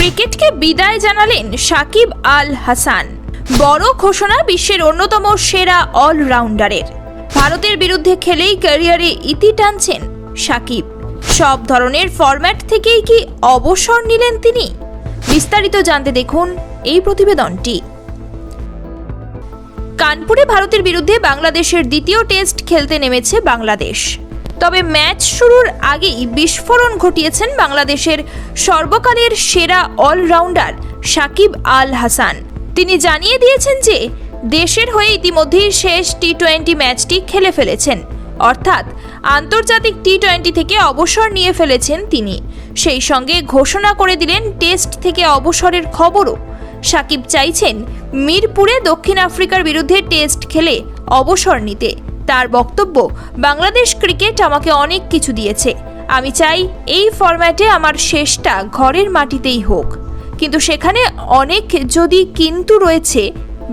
ক্রিকেটকে বিদায় জানালেন সাকিব আল হাসান বড় ঘোষণা বিশ্বের অন্যতম সেরা অলরাউন্ডারের ভারতের বিরুদ্ধে খেলেই ক্যারিয়ারে ইতি টানছেন সাকিব। সব ধরনের ফরম্যাট থেকেই কি অবসর নিলেন তিনি? বিস্তারিত জানতে দেখুন এই প্রতিবেদনটি। কানপুরে ভারতের বিরুদ্ধে বাংলাদেশের দ্বিতীয় টেস্ট খেলতে নেমেছে বাংলাদেশ। তবে ম্যাচ শুরুর আগেই বিস্ফোরণ ঘটিয়েছেন বাংলাদেশের সর্বকালের সেরা অলরাউন্ডার সাকিব আল হাসান। তিনি জানিয়ে দিয়েছেন যে, দেশের হয়ে ইতিমধ্যেই শেষ টি টোয়েন্টি ম্যাচটি খেলে ফেলেছেন। অর্থাৎ, আন্তর্জাতিক টি টোয়েন্টি থেকে অবসর নিয়ে ফেলেছেন তিনি। সেই সঙ্গে ঘোষণা করে দিলেন টেস্ট থেকে অবসরের খবরও। সাকিব চাইছেন মিরপুরে দক্ষিণ আফ্রিকার বিরুদ্ধে টেস্ট খেলে অবসর নিতে। তার বক্তব্য, বাংলাদেশ ক্রিকেট আমাকে অনেক কিছু দিয়েছে। আমি চাই এই ফরম্যাটে আমার শেষটা ঘরের মাটিতেই হোক। কিন্তু সেখানে অনেক যদি কিন্তু রয়েছে,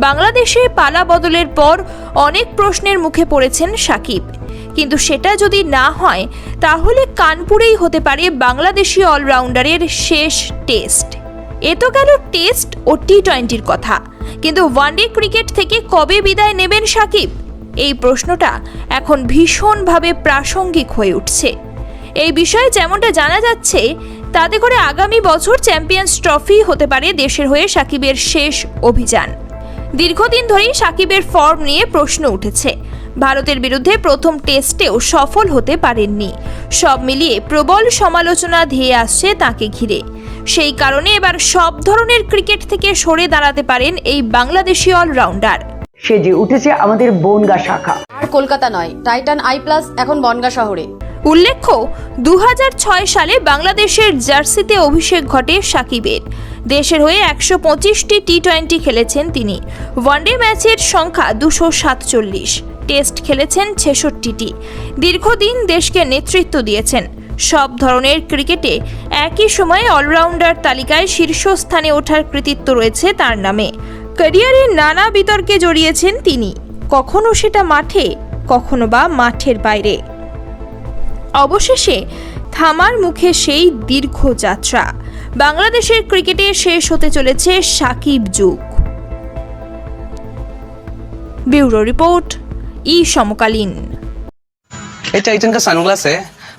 বাংলাদেশে পালা বদলের পর অনেক প্রশ্নের মুখে পড়েছেন সাকিব। কিন্তু সেটা যদি না হয়, তাহলে কানপুরেই হতে পারে বাংলাদেশি অলরাউন্ডারের শেষ টেস্ট। এ তো গেল টেস্ট ও টি টোয়েন্টির কথা। কিন্তু ওয়ানডে ক্রিকেট থেকে কবে বিদায় নেবেন সাকিব? এই প্রশ্নটা এখন ভীষণভাবে প্রাসঙ্গিক হয়ে উঠছে। এই বিষয়ে যেমনটা জানা যাচ্ছে, তাতে করে আগামী বছর চ্যাম্পিয়ন্স ট্রফি হতে পারে দেশের হয়ে সাকিবের শেষ অভিযান। দীর্ঘদিন ধরেই সাকিবের ফর্ম নিয়ে প্রশ্ন উঠেছে। ভারতের বিরুদ্ধে প্রথম টেস্টেও সফল হতে পারেননি। সব মিলিয়ে প্রবল সমালোচনা ধেয়ে আসছে তাকে ঘিরে। সেই কারণে এবার সব ধরনের ক্রিকেট থেকে সরে দাঁড়াতে পারেন এই বাংলাদেশি অলরাউন্ডার। সেজে উঠেছে আমাদের বনগা শাখা। আর কলকাতা নয় টাইটান আই প্লাস এখন বনগা শহরে। উল্লেখ্য দু হাজার ছয় সালে বাংলাদেশের জার্সিতে অভিষেক ঘটে সাকিবের। দেশের হয়ে একশো পঁচিশটি টি টোয়েন্টি খেলেছেন তিনি। ওয়ানডে ম্যাচের সংখ্যা দুশো সাতচল্লিশ। টেস্ট খেলেছেন ছেষট্টিটি। দীর্ঘদিন দেশকে নেতৃত্ব দিয়েছেন। সব ধরনের ক্রিকেটে একই সময়ে অলরাউন্ডার তালিকায় শীর্ষস্থানে ওঠার কৃতিত্ব রয়েছে তার নামে। ক্যারিয়ারে নানা বিতর্কে জড়িয়েছেন তিনি কখনো সেটা মাঠে কখনো বা মাঠের বাইরে অবশেষে থামার মুখে সেই দীর্ঘ যাত্রা বাংলাদেশের ক্রিকেটে শেষ হতে চলেছে সাকিব যুগ ব্যুরো রিপোর্ট ই সমকালীন ये टाइटन का सनग्लास है